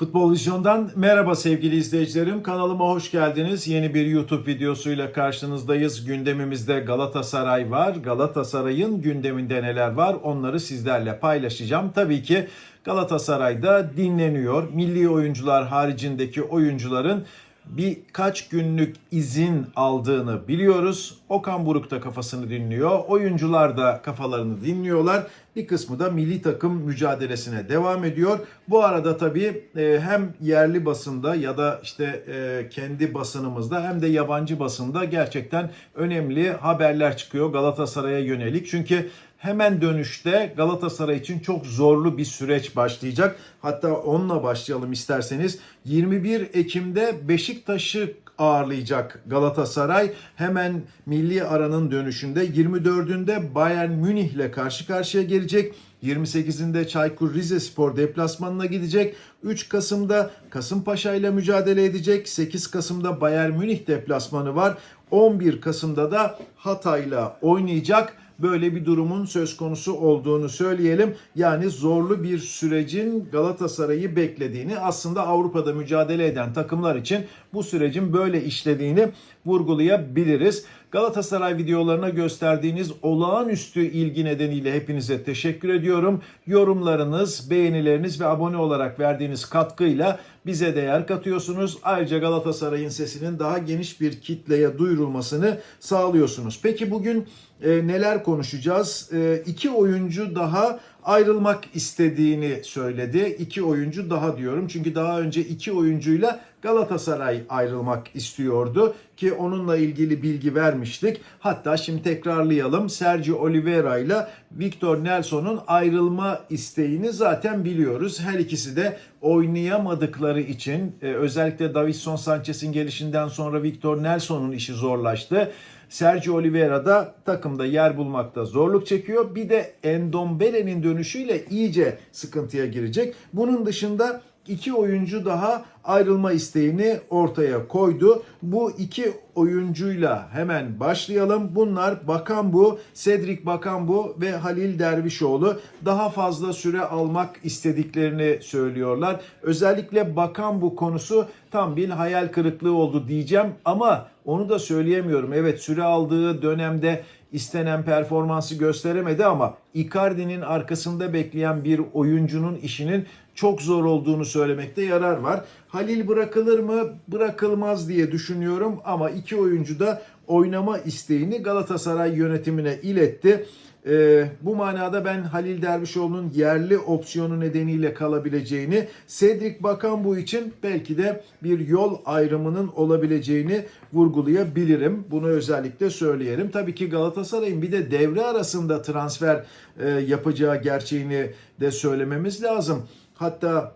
Futbol Vizyon'dan merhaba sevgili izleyicilerim. Kanalıma hoş geldiniz. Yeni bir YouTube videosuyla karşınızdayız. Gündemimizde Galatasaray var. Galatasaray'ın gündeminde neler var onları sizlerle paylaşacağım. Tabii ki Galatasaray'da dinleniyor. Milli oyuncular haricindeki oyuncuların birkaç günlük izin aldığını biliyoruz. Okan Buruk da kafasını dinliyor. Oyuncular da kafalarını dinliyorlar. Bir kısmı da milli takım mücadelesine devam ediyor. Bu arada tabii e, hem yerli basında ya da işte e, kendi basınımızda hem de yabancı basında gerçekten önemli haberler çıkıyor Galatasaray'a yönelik. Çünkü hemen dönüşte Galatasaray için çok zorlu bir süreç başlayacak. Hatta onunla başlayalım isterseniz. 21 Ekim'de Beşiktaş'ı ağırlayacak Galatasaray. Hemen milli aranın dönüşünde 24'ünde Bayern Münih ile karşı karşıya gelecek. 28'inde Çaykur Rizespor deplasmanına gidecek. 3 Kasım'da Kasımpaşa ile mücadele edecek. 8 Kasım'da Bayern Münih deplasmanı var. 11 Kasım'da da Hatay'la oynayacak böyle bir durumun söz konusu olduğunu söyleyelim. Yani zorlu bir sürecin Galatasaray'ı beklediğini aslında Avrupa'da mücadele eden takımlar için bu sürecin böyle işlediğini vurgulayabiliriz. Galatasaray videolarına gösterdiğiniz olağanüstü ilgi nedeniyle hepinize teşekkür ediyorum. Yorumlarınız, beğenileriniz ve abone olarak verdiğiniz katkıyla bize değer katıyorsunuz. Ayrıca Galatasaray'ın sesinin daha geniş bir kitleye duyurulmasını sağlıyorsunuz. Peki bugün e, neler konuşacağız? E, iki oyuncu daha ayrılmak istediğini söyledi. İki oyuncu daha diyorum. Çünkü daha önce iki oyuncuyla Galatasaray ayrılmak istiyordu ki onunla ilgili bilgi vermiştik. Hatta şimdi tekrarlayalım. Sergio Oliveira ile Victor Nelson'un ayrılma isteğini zaten biliyoruz. Her ikisi de oynayamadıkları için e, özellikle Davinson Sanchez'in gelişinden sonra Victor Nelson'un işi zorlaştı. Sergio Oliveira da takımda yer bulmakta zorluk çekiyor. Bir de Endombele'nin dönüşüyle iyice sıkıntıya girecek. Bunun dışında iki oyuncu daha ayrılma isteğini ortaya koydu. Bu iki oyuncuyla hemen başlayalım. Bunlar Bakambu, Cedric Bakambu ve Halil Dervişoğlu daha fazla süre almak istediklerini söylüyorlar. Özellikle Bakambu konusu tam bir hayal kırıklığı oldu diyeceğim ama onu da söyleyemiyorum. Evet süre aldığı dönemde istenen performansı gösteremedi ama Icardi'nin arkasında bekleyen bir oyuncunun işinin çok zor olduğunu söylemekte yarar var. Halil bırakılır mı? Bırakılmaz diye düşünüyorum ama iki oyuncu da oynama isteğini Galatasaray yönetimine iletti. Ee, bu manada ben Halil Dervişoğlu'nun yerli opsiyonu nedeniyle kalabileceğini, Cedric Bakan bu için belki de bir yol ayrımının olabileceğini vurgulayabilirim. Bunu özellikle söyleyelim. Tabii ki Galatasaray'ın bir de devre arasında transfer e, yapacağı gerçeğini de söylememiz lazım. Hatta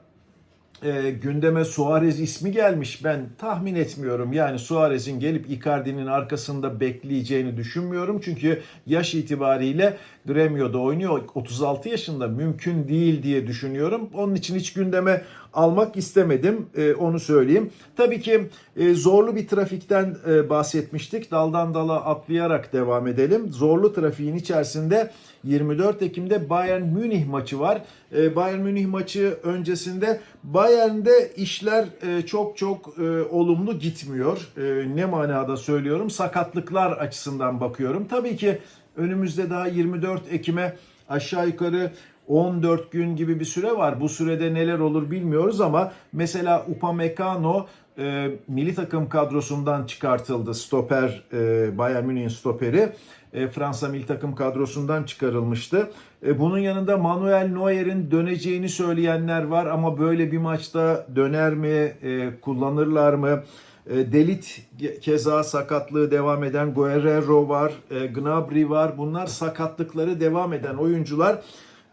e, gündeme Suarez ismi gelmiş. Ben tahmin etmiyorum. Yani Suarez'in gelip Icardi'nin arkasında bekleyeceğini düşünmüyorum. Çünkü yaş itibariyle Gremio'da oynuyor. 36 yaşında mümkün değil diye düşünüyorum. Onun için hiç gündeme almak istemedim. E, onu söyleyeyim. Tabii ki e, zorlu bir trafikten e, bahsetmiştik. Daldan dala atlayarak devam edelim. Zorlu trafiğin içerisinde 24 Ekim'de Bayern Münih maçı var. E, Bayern Münih maçı öncesinde Bayern'de işler e, çok çok e, olumlu gitmiyor. E, ne manada söylüyorum? Sakatlıklar açısından bakıyorum. Tabii ki önümüzde daha 24 Ekim'e aşağı yukarı 14 gün gibi bir süre var. Bu sürede neler olur bilmiyoruz ama mesela Upamecano e, milli takım kadrosundan çıkartıldı. Stoper, e, Bayern Münih'in stoperi. E, Fransa milli takım kadrosundan çıkarılmıştı. E, bunun yanında Manuel Neuer'in döneceğini söyleyenler var ama böyle bir maçta döner mi, e, kullanırlar mı? E, Delit keza sakatlığı devam eden Guerrero var, e, Gnabry var. Bunlar sakatlıkları devam eden oyuncular.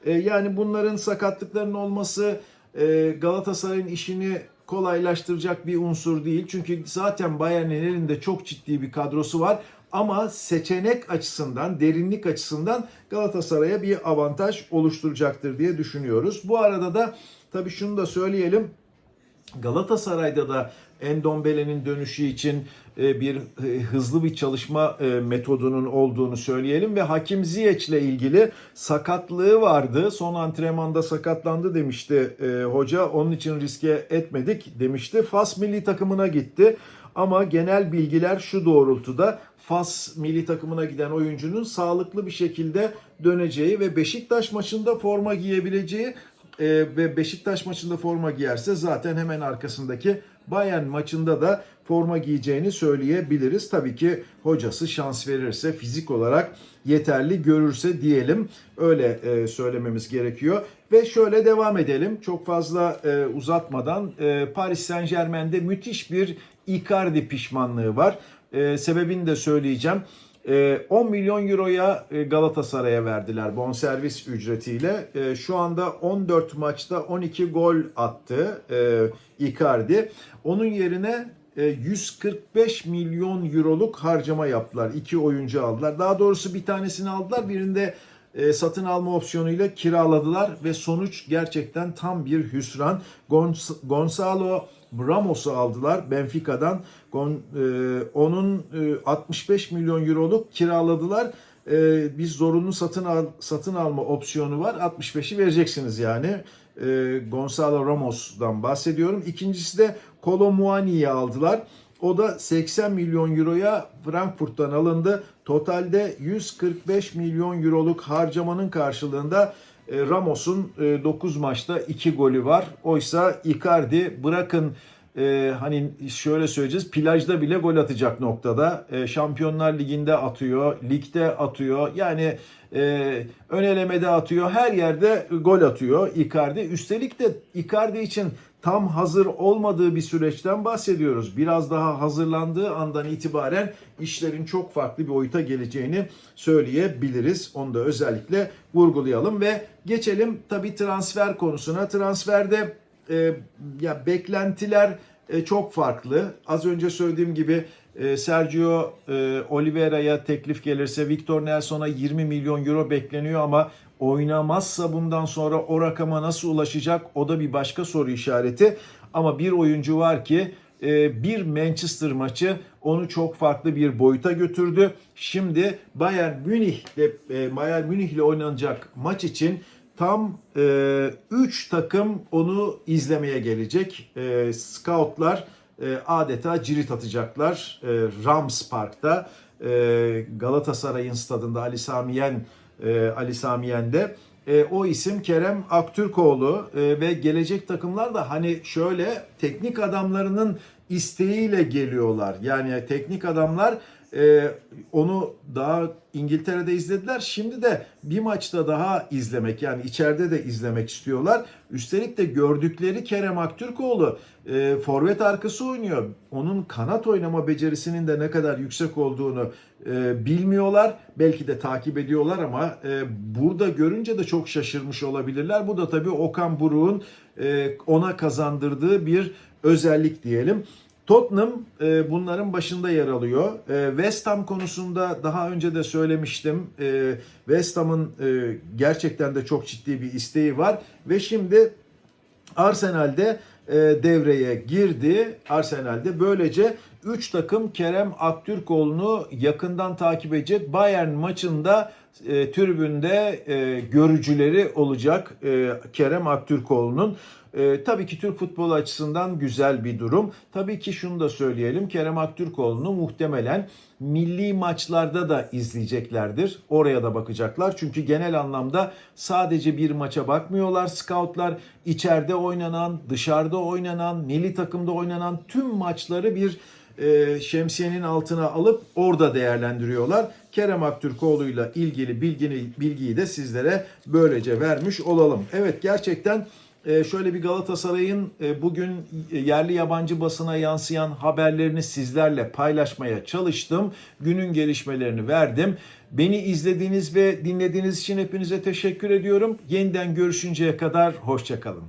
E, yani bunların sakatlıklarının olması e, Galatasaray'ın işini kolaylaştıracak bir unsur değil. Çünkü zaten Bayern'in elinde çok ciddi bir kadrosu var. Ama seçenek açısından, derinlik açısından Galatasaray'a bir avantaj oluşturacaktır diye düşünüyoruz. Bu arada da tabii şunu da söyleyelim. Galatasaray'da da Endombele'nin dönüşü için e, bir e, hızlı bir çalışma e, metodunun olduğunu söyleyelim ve Hakim Ziyech ile ilgili sakatlığı vardı. Son antrenmanda sakatlandı demişti hoca. Onun için riske etmedik demişti. Fas milli takımına gitti. Ama genel bilgiler şu doğrultuda Fas milli takımına giden oyuncunun sağlıklı bir şekilde döneceği ve Beşiktaş maçında forma giyebileceği ve Beşiktaş maçında forma giyerse zaten hemen arkasındaki Bayern maçında da forma giyeceğini söyleyebiliriz. Tabii ki hocası şans verirse, fizik olarak yeterli görürse diyelim. Öyle e, söylememiz gerekiyor. Ve şöyle devam edelim. Çok fazla e, uzatmadan e, Paris Saint Germain'de müthiş bir Icardi pişmanlığı var. E, sebebini de söyleyeceğim. E, 10 milyon euroya e, Galatasaray'a verdiler bonservis ücretiyle. E, Şu anda 14 maçta 12 gol attı e, Icardi. Onun yerine e, 145 milyon euroluk harcama yaptılar. İki oyuncu aldılar. Daha doğrusu bir tanesini aldılar. Birinde e, satın alma opsiyonuyla kiraladılar ve sonuç gerçekten tam bir hüsran. Gonz- Gonzalo Ramos'u aldılar Benfica'dan. E, onun e, 65 milyon euroluk kiraladılar. E, biz zorunlu satın al, satın alma opsiyonu var. 65'i vereceksiniz yani. E, Gonzalo Ramos'dan bahsediyorum. İkincisi de Kolo Muani'yi aldılar. O da 80 milyon euroya Frankfurt'tan alındı. Totalde 145 milyon euroluk harcamanın karşılığında e, Ramos'un 9 maçta 2 golü var. Oysa Icardi bırakın e, hani şöyle söyleyeceğiz plajda bile gol atacak noktada. E, Şampiyonlar Ligi'nde atıyor, ligde atıyor. Yani e, ön elemede atıyor. Her yerde gol atıyor Icardi. Üstelik de Icardi için tam hazır olmadığı bir süreçten bahsediyoruz. Biraz daha hazırlandığı andan itibaren işlerin çok farklı bir boyuta geleceğini söyleyebiliriz. Onu da özellikle vurgulayalım ve geçelim tabii transfer konusuna. Transferde e, ya beklentiler e, çok farklı. Az önce söylediğim gibi e, Sergio e, Oliveira'ya teklif gelirse Victor Nelson'a 20 milyon euro bekleniyor ama oynamazsa bundan sonra o rakama nasıl ulaşacak o da bir başka soru işareti. Ama bir oyuncu var ki e, bir Manchester maçı onu çok farklı bir boyuta götürdü. Şimdi Bayern Münih'le e, Bayern Münih ile oynanacak maç için tam 3 takım onu izlemeye gelecek. E, scoutlar e, adeta cirit atacaklar. E, Rams Park'ta e, Galatasaray'ın stadında Ali Samiyen e, Ali Samiyen'de. E, o isim Kerem Aktürkoğlu e, ve gelecek takımlar da hani şöyle teknik adamlarının isteğiyle geliyorlar. Yani teknik adamlar e, onu daha İngiltere'de izlediler. Şimdi de bir maçta daha izlemek yani içeride de izlemek istiyorlar. Üstelik de gördükleri Kerem Aktürkoğlu e, forvet arkası oynuyor. Onun kanat oynama becerisinin de ne kadar yüksek olduğunu e, bilmiyorlar. Belki de takip ediyorlar ama e, burada görünce de çok şaşırmış olabilirler. Bu da tabii Okan Buruk'un e, ona kazandırdığı bir özellik diyelim. Tottenham e, bunların başında yer alıyor. E, West Ham konusunda daha önce de söylemiştim. E, West Ham'ın e, gerçekten de çok ciddi bir isteği var ve şimdi Arsenal'de e, devreye girdi. Arsenal'de böylece 3 takım Kerem Aktürkoğlu'nu yakından takip edecek. Bayern maçında e, tribünde e, görücüleri olacak e, Kerem Aktürkoğlu'nun. E, tabii ki Türk futbolu açısından güzel bir durum. Tabii ki şunu da söyleyelim. Kerem Aktürkoğlu'nu muhtemelen milli maçlarda da izleyeceklerdir. Oraya da bakacaklar. Çünkü genel anlamda sadece bir maça bakmıyorlar scoutlar. İçeride oynanan, dışarıda oynanan, milli takımda oynanan tüm maçları bir e, şemsiyenin altına alıp orada değerlendiriyorlar. Kerem Aktürkoğlu'yla ilgili bilgini, bilgiyi de sizlere böylece vermiş olalım. Evet gerçekten e, şöyle bir Galatasaray'ın e, bugün yerli yabancı basına yansıyan haberlerini sizlerle paylaşmaya çalıştım. Günün gelişmelerini verdim. Beni izlediğiniz ve dinlediğiniz için hepinize teşekkür ediyorum. Yeniden görüşünceye kadar hoşçakalın.